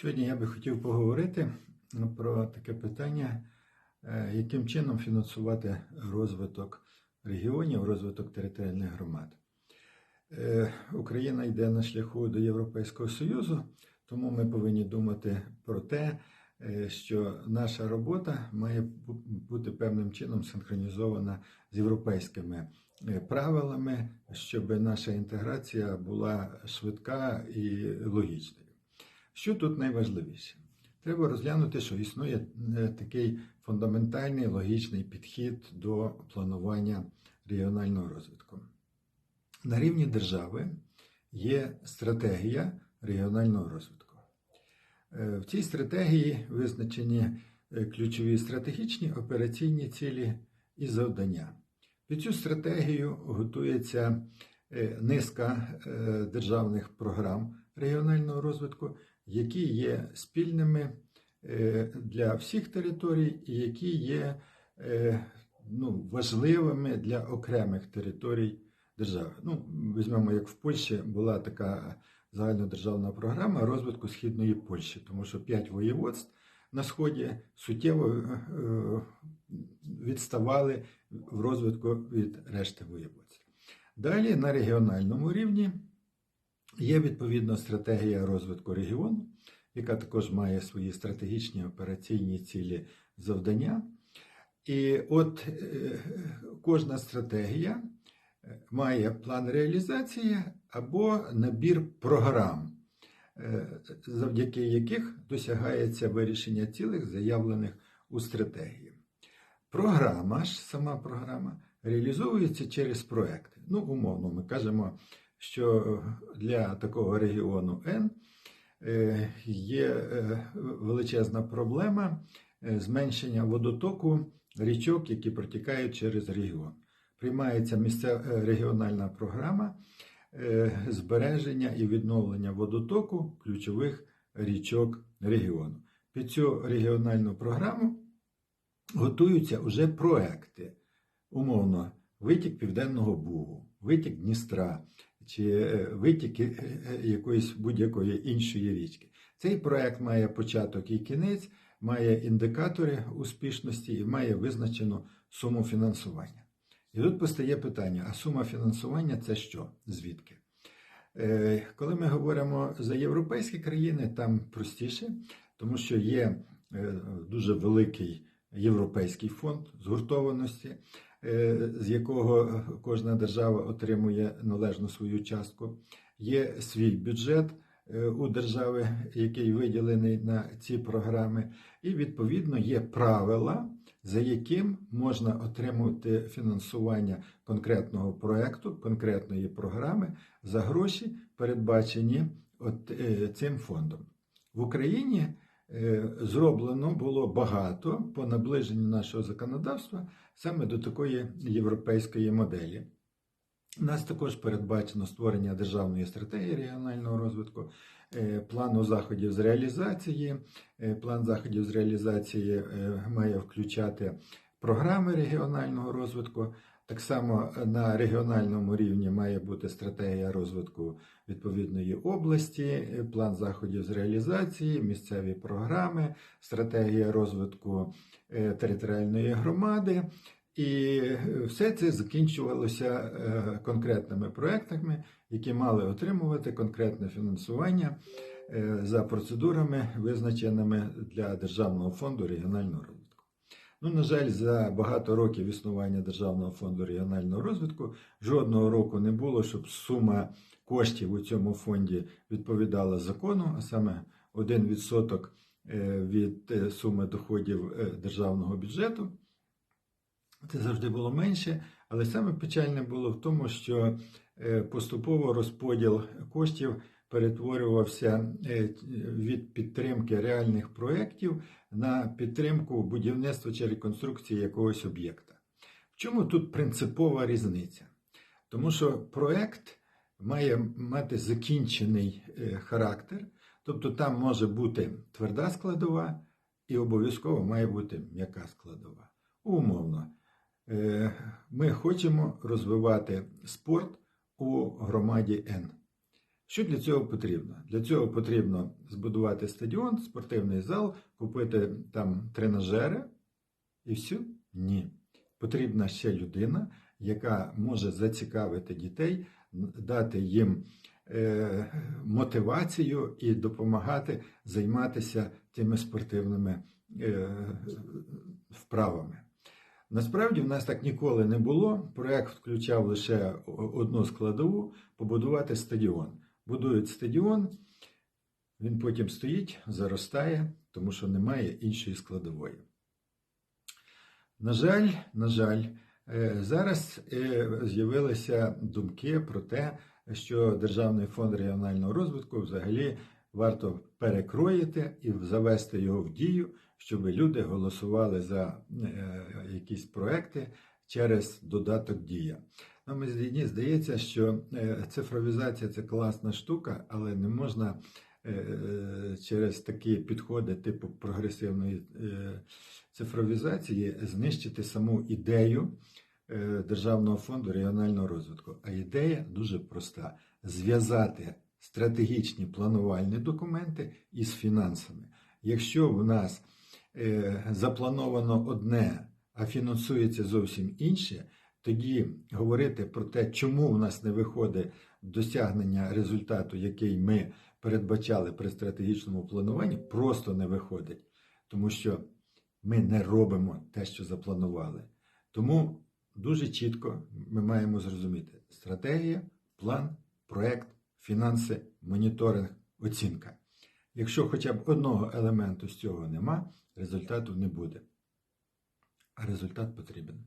Сьогодні я би хотів поговорити про таке питання, е, яким чином фінансувати розвиток регіонів, розвиток територіальних громад. Е, Україна йде на шляху до Європейського Союзу, тому ми повинні думати про те, е, що наша робота має бути певним чином синхронізована з європейськими правилами, щоб наша інтеграція була швидка і логічною. Що тут найважливіше? Треба розглянути, що існує е, такий фундаментальний логічний підхід до планування регіонального розвитку. На рівні держави є стратегія регіонального розвитку. Е, В цій стратегії визначені е, ключові стратегічні операційні цілі і завдання. Під цю стратегію готується низка державних програм регіонального розвитку, які є спільними е, для всіх територій і які є е, ну, важливими для окремих територій держави. Ну, візьмемо, як в Польщі була така загальнодержавна програма розвитку східної Польщі, тому що п'ять воєводств на сході суттєво е, відставали в розвитку від решти воєводств. Далі на регіональному рівні є відповідна стратегія розвитку регіону, яка також має свої стратегічні операційні цілі завдання. І от е, кожна стратегія е, має план реалізації або набір програм, е, завдяки яких досягається вирішення цілих, заявлених у стратегії. Програма ж, сама програма, реалізовується через проекти. Ну, умовно, ми кажемо, що для такого регіону N е, є е, величезна проблема е, зменшення водотоку річок, які протікають через регіон. Приймається місцева е, регіональна програма е, збереження і відновлення водотоку ключових річок регіону. Під цю регіональну програму готуються вже проекти. Умовно, витік Південного Бугу, витік Дністра чи е, витік е, е, якоїсь будь-якої іншої річки. Цей проект має початок і кінець, має індикатори успішності і має визначену суму фінансування. І тут постає питання: а сума фінансування це що? Звідки? Коли ми говоримо за європейські країни, там простіше, тому що є дуже великий європейський фонд згуртованості, з якого кожна держава отримує належну свою частку. Є свій бюджет е, у держави, який виділений на ці програми, і відповідно є правила, за яким можна отримувати фінансування конкретного проекту, конкретної програми за гроші, передбачені от, е, цим фондом. В Україні е, зроблено було багато по наближенню нашого законодавства саме до такої європейської моделі. У нас також передбачено створення державної стратегії регіонального розвитку, е, плану заходів з реалізації. Е, План заходів з реалізації е, має включати програми регіонального розвитку. Так само на регіональному рівні має бути стратегія розвитку відповідної області, е, план заходів з реалізації, місцеві програми, стратегія розвитку е, територіальної громади. І е, все це закінчувалося е, конкретними проектами, які мали отримувати конкретне фінансування е, за процедурами, визначеними для Державного фонду регіонального розвитку. Ну, на жаль, за багато років існування Державного фонду регіонального розвитку жодного року не було, щоб сума коштів у цьому фонді відповідала закону, а саме 1% е, від е, суми доходів е, державного бюджету. Це завжди було менше, але саме печальне було в тому, що поступово розподіл коштів перетворювався е, від підтримки реальних проєктів на підтримку будівництва чи реконструкції якогось об'єкта. В чому тут принципова різниця? Тому що проєкт має мати закінчений е, характер, тобто там може бути тверда складова і обов'язково має бути м'яка складова. Умовно, е, ми хочемо розвивати спорт у громаді Н. Що для цього потрібно? Для цього потрібно збудувати стадіон, спортивний зал, купити там тренажери і все? Ні. Потрібна ще людина, яка може зацікавити дітей, дати їм е, мотивацію і допомагати займатися тими спортивними е, вправами. Насправді в нас так ніколи не було. Проект включав лише одну складову побудувати стадіон. Будують стадіон, він потім стоїть, заростає, тому що немає іншої складової. На жаль, на жаль, е, зараз е, з'явилися думки про те, що Державний фонд регіонального розвитку взагалі варто перекроїти і завести його в дію, щоб люди голосували за е, якісь проекти через додаток Дія. Ну, мені здається, що е, цифровізація це класна штука, але не можна е, через такі підходи типу прогресивної е, цифровізації знищити саму ідею е, Державного фонду регіонального розвитку. А ідея дуже проста: зв'язати стратегічні планувальні документи із фінансами. Якщо в нас е, заплановано одне, а фінансується зовсім інше, тоді говорити про те, чому в нас не виходить досягнення результату, який ми передбачали при стратегічному плануванні, просто не виходить, тому що ми не робимо те, що запланували. Тому дуже чітко ми маємо зрозуміти стратегія, план, проект, фінанси, моніторинг, оцінка. Якщо хоча б одного елементу з цього нема, результату не буде. А результат потрібен.